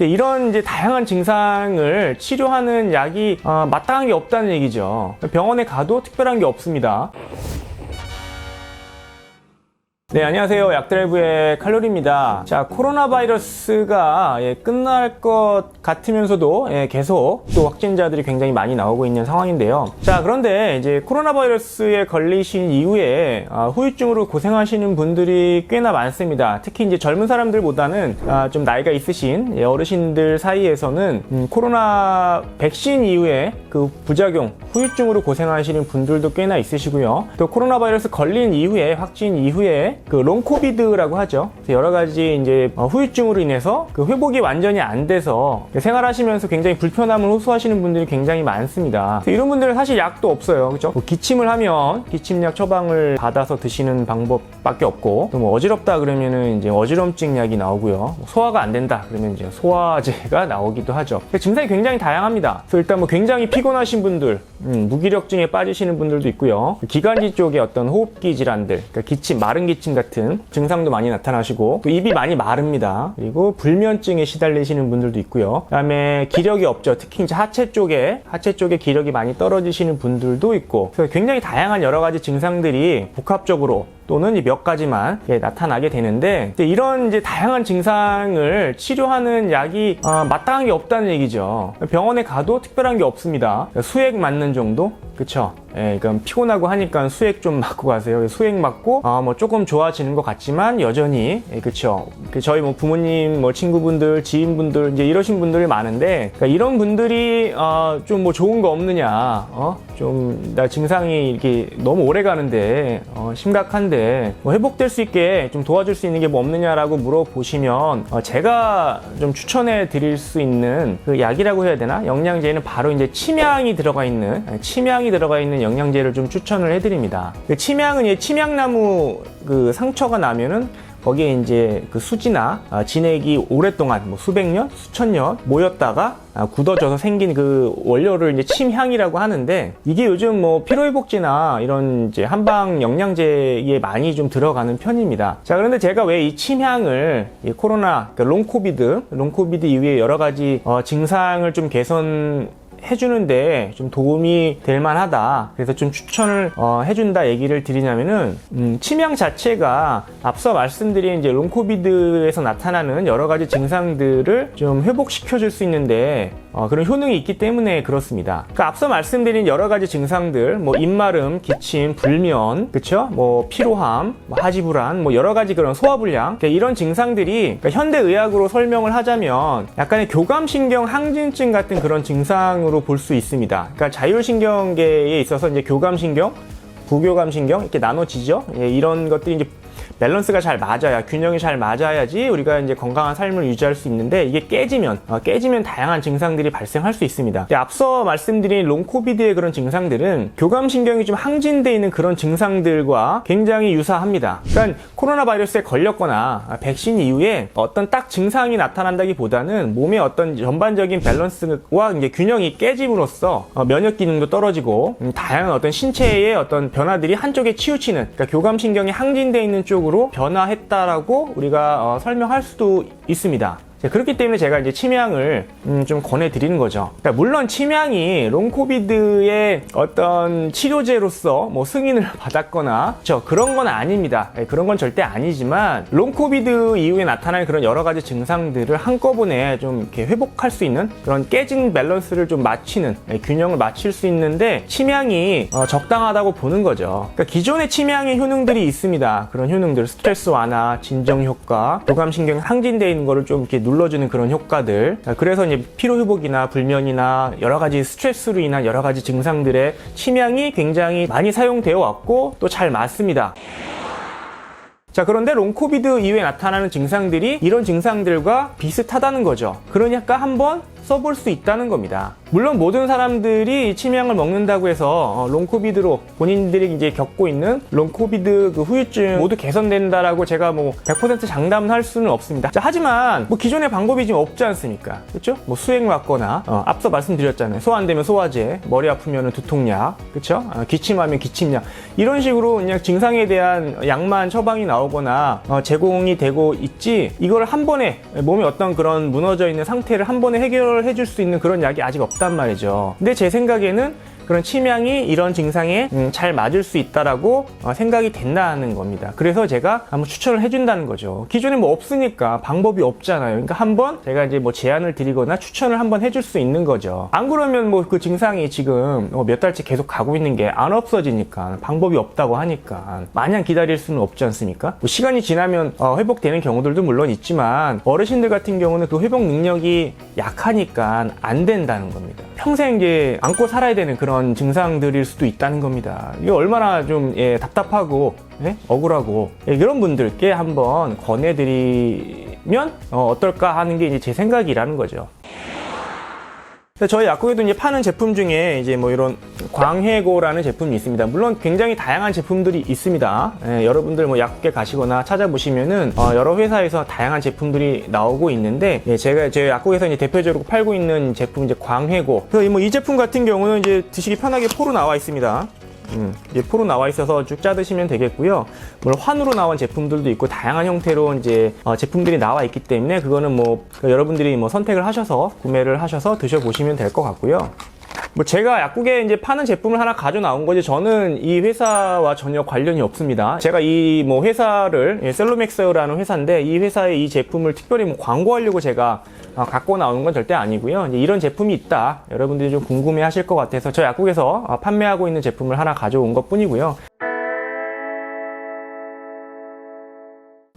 근데 이런 이제 다양한 증상을 치료하는 약이 어, 마땅한 게 없다는 얘기죠. 병원에 가도 특별한 게 없습니다. 네, 안녕하세요. 약드라이브의 칼로리입니다. 자, 코로나 바이러스가 예, 끝날 것 같으면서도 예, 계속 또 확진자들이 굉장히 많이 나오고 있는 상황인데요. 자, 그런데 이제 코로나 바이러스에 걸리신 이후에 아, 후유증으로 고생하시는 분들이 꽤나 많습니다. 특히 이제 젊은 사람들보다는 아, 좀 나이가 있으신 예, 어르신들 사이에서는 음, 코로나 백신 이후에 그 부작용, 후유증으로 고생하시는 분들도 꽤나 있으시고요. 또 코로나 바이러스 걸린 이후에 확진 이후에 그 롱코비드라고 하죠. 여러 가지 이제 어, 후유증으로 인해서 그 회복이 완전히 안 돼서 생활하시면서 굉장히 불편함을 호소하시는 분들이 굉장히 많습니다. 이런 분들은 사실 약도 없어요. 그죠? 뭐 기침을 하면 기침약 처방을 받아서 드시는 방법밖에 없고 또뭐 어지럽다 그러면은 이제 어지럼증 약이 나오고요. 뭐 소화가 안 된다 그러면 이제 소화제가 나오기도 하죠. 증상이 굉장히 다양합니다. 그래서 일단 뭐 굉장히 피곤하신 분들, 음, 무기력증에 빠지시는 분들도 있고요. 기관지 쪽에 어떤 호흡기 질환들, 그러니까 기침, 마른 기침 같은 증상도 많이 나타나시고 또 입이 많이 마릅니다. 그리고 불면증에 시달리시는 분들도 있고요. 그다음에 기력이 없죠. 특히 이제 하체 쪽에 하체 쪽에 기력이 많이 떨어지시는 분들도 있고 그래서 굉장히 다양한 여러 가지 증상들이 복합적으로 또는 이 몇 가지만 예, 나타나게 되는데 이런 이제 다양한 증상을 치료하는 약이 어, 마땅한 게 없다는 얘기죠. 병원에 가도 특별한 게 없습니다. 수액 맞는 정도, 그쵸? 예, 그러니까 피곤하고 하니까 수액 좀 맞고 가세요. 수액 맞고 어, 뭐 조금 좋아지는 것 같지만 여전히 예, 그쵸? 그 저희 뭐 부모님, 뭐 친구분들, 지인분들 이제 이러신 분들이 많은데 그러니까 이런 분들이 어, 좀 뭐 좋은 거 없느냐, 어? 좀 나 증상이 이렇게 너무 오래 가는데 어, 심각한데 뭐 회복될 수 있게 좀 도와줄 수 있는 게 뭐 없느냐라고 물어보시면 어, 제가 좀 추천해 드릴 수 있는 그 약이라고 해야 되나 영양제는 바로 이제 침향이 들어가 있는 아니, 침향이 들어가 있는 영양제를 좀 추천을 해드립니다. 그 침향은 이 침향나무 그 상처가 나면은 거기에 이제 그 수지나 아, 진액이 오랫동안 뭐 수백 년, 수천 년 모였다가 아, 굳어져서 생긴 그 원료를 이제 침향이라고 하는데 이게 요즘 뭐 피로회복제나 이런 이제 한방 영양제에 많이 좀 들어가는 편입니다. 자 그런데 제가 왜 이 침향을 이 코로나 그러니까 롱코비드 롱코비드 이후에 여러 가지 어, 증상을 좀 개선 해주는데 좀 도움이 될 만하다. 그래서 좀 추천을 어, 해준다 얘기를 드리냐면은 음, 침향 자체가 앞서 말씀드린 이제 롱코비드에서 나타나는 여러 가지 증상들을 좀 회복시켜 줄 수 있는데 어, 그런 효능이 있기 때문에 그렇습니다. 그러니까 앞서 말씀드린 여러 가지 증상들, 뭐 입마름, 기침, 불면, 그쵸? 뭐 피로함, 뭐 하지불안, 뭐 여러 가지 그런 소화불량 그러니까 이런 증상들이 그러니까 현대 의학으로 설명을 하자면 약간의 교감신경 항진증 같은 그런 증상으로 볼 수 있습니다. 그러니까 자율신경계에 있어서 이제 교감신경, 부교감신경 이렇게 나눠지죠. 예, 이런 것들이 이제 밸런스가 잘 맞아야 균형이 잘 맞아야지 우리가 이제 건강한 삶을 유지할 수 있는데 이게 깨지면 어, 깨지면 다양한 증상들이 발생할 수 있습니다. 앞서 말씀드린 롱코비드의 그런 증상들은 교감신경이 좀 항진돼 있는 그런 증상들과 굉장히 유사합니다. 그러니까 코로나 바이러스에 걸렸거나 아, 백신 이후에 어떤 딱 증상이 나타난다기보다는 몸의 어떤 전반적인 밸런스와 이제 균형이 깨짐으로써 어, 면역 기능도 떨어지고 음, 다양한 어떤 신체의 어떤 변화들이 한쪽에 치우치는 그러니까 교감신경이 항진돼 있는 쪽으로 변화했다라고 우리가 어, 설명할 수도 있습니다. 자, 그렇기 때문에 제가 이제 침향을 음, 좀 권해드리는 거죠. 그러니까 물론 침향이 롱코비드의 어떤 치료제로서 뭐 승인을 받았거나 저 그런 건 아닙니다. 예, 그런 건 절대 아니지만 롱코비드 이후에 나타날 그런 여러 가지 증상들을 한꺼번에 좀 이렇게 회복할 수 있는 그런 깨진 밸런스를 좀 맞추는 예, 균형을 맞출 수 있는데 침향이 어, 적당하다고 보는 거죠. 그러니까 기존의 침향의 효능들이 있습니다. 그런 효능들 스트레스 완화, 진정 효과, 교감신경 항진되어 있는 거를 좀 이렇게 눌러주는 그런 효과들. 아, 그래서 이제 피로 회복이나 불면이나 여러 가지 스트레스로 인한 여러 가지 증상들의 침향이 굉장히 많이 사용되어 왔고 또 잘 맞습니다. 자, 그런데 롱코비드 이후에 나타나는 증상들이 이런 증상들과 비슷하다는 거죠. 그러니까 한번 써볼 수 있다는 겁니다. 물론 모든 사람들이 이 침향을 먹는다고 해서 어, 롱코비드로 본인들이 이제 겪고 있는 롱코비드 그 후유증 모두 개선된다라고 제가 뭐 100% 장담은 할 수는 없습니다. 자, 하지만 뭐 기존의 방법이 지금 없지 않습니까? 그렇죠? 뭐 수액 맞거나 어, 앞서 말씀드렸잖아요. 소화 안 되면 소화제, 머리 아프면 두통약, 그렇죠? 어, 기침하면 기침약 이런 식으로 그냥 증상에 대한 약만 처방이 나오거나 어, 제공이 되고 있지 이걸 한 번에 몸에 어떤 그런 무너져 있는 상태를 한 번에 해결 해줄 수 있는 그런 약이 아직 없단 말이죠. 근데 제 생각에는 그런 침향이 이런 증상에 음, 잘 맞을 수 있다라고 어, 생각이 된다는 겁니다. 그래서 제가 한번 추천을 해준다는 거죠. 기존에 뭐 없으니까 방법이 없잖아요. 그러니까 한번 제가 이제 뭐 제안을 드리거나 추천을 한번 해줄 수 있는 거죠. 안 그러면 뭐 그 증상이 지금 어, 몇 달째 계속 가고 있는 게 안 없어지니까 방법이 없다고 하니까 마냥 기다릴 수는 없지 않습니까? 뭐 시간이 지나면 어, 회복되는 경우들도 물론 있지만 어르신들 같은 경우는 그 회복 능력이 약하니까 안 된다는 겁니다. 평생 이제 안고 살아야 되는 그런 증상들일 수도 있다는 겁니다. 이게 얼마나 좀 예, 답답하고 예? 억울하고 예, 이런 분들께 한번 권해드리면 어, 떨까 하는 게 이제 제 생각이라는 거죠. 저희 약국에도 이제 파는 제품 중에 이제 뭐 이런 광해고라는 제품이 있습니다. 물론 굉장히 다양한 제품들이 있습니다. 예, 여러분들 뭐 약국에 가시거나 찾아보시면은 어, 여러 회사에서 다양한 제품들이 나오고 있는데 예, 제가 제 약국에서 이제 대표적으로 팔고 있는 제품 이제 광해고. 그래서 이 뭐 이 제품 같은 경우는 이제 드시기 편하게 포로 나와 있습니다. 음, 포로 나와 있어서 쭉 짜 드시면 되겠고요. 물론 환으로 나온 제품들도 있고 다양한 형태로 이제 어, 제품들이 나와 있기 때문에 그거는 뭐그 여러분들이 뭐 선택을 하셔서 구매를 하셔서 드셔 보시면 될 것 같고요. 뭐 제가 약국에 이제 파는 제품을 하나 가져 나온 거지 저는 이 회사와 전혀 관련이 없습니다. 제가 이 뭐 회사를 예, 셀로맥스라는 회사인데 이 회사의 이 제품을 특별히 뭐 광고하려고 제가 어, 갖고 나오는 건 절대 아니고요. 이런 제품이 있다. 여러분들이 좀 궁금해 하실 것 같아서 저 약국에서 어, 판매하고 있는 제품을 하나 가져온 것 뿐이고요.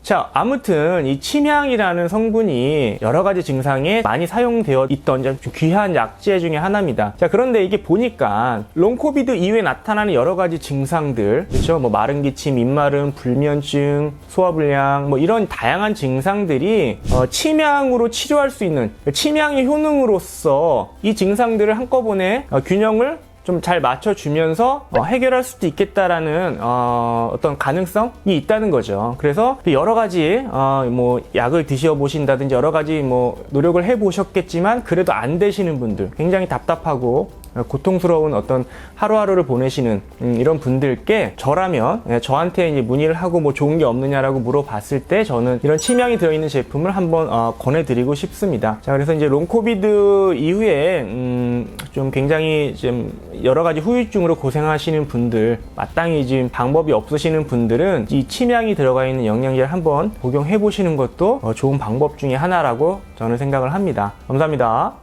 자, 아무튼 이 침향이라는 성분이 여러 가지 증상에 많이 사용되어 있던 좀 귀한 약재 중에 하나입니다. 자, 그런데 이게 보니까 롱코비드 이후에 나타나는 여러 가지 증상들, 그렇죠? 뭐 마른 기침, 입마름, 불면증, 소화불량, 뭐 이런 다양한 증상들이 어, 침향으로 치료할 수 있는 침향의 효능으로서 이 증상들을 한꺼번에 어, 균형을 좀 잘 맞춰주면서 어, 해결할 수도 있겠다라는 어, 떤 가능성이 있다는 거죠. 그래서 여러 가지 어, 뭐 약을 드셔 보신다든지 여러 가지 뭐 노력을 해 보셨겠지만 그래도 안 되시는 분들 굉장히 답답하고 고통스러운 어떤 하루하루를 보내시는 음, 이런 분들께 저라면 예, 저한테 이제 문의를 하고 뭐 좋은 게 없느냐라고 물어봤을 때 저는 이런 치명이 들어 있는 제품을 한번 어, 권해드리고 싶습니다. 자 그래서 이제 롱코비드 이후에 음, 좀 굉장히 좀 여러 가지 후유증으로 고생하시는 분들 마땅히 지금 방법이 없으시는 분들은 이 치명이 들어가 있는 영양제를 한번 복용해 보시는 것도 어, 좋은 방법 중에 하나라고 저는 생각을 합니다. 감사합니다.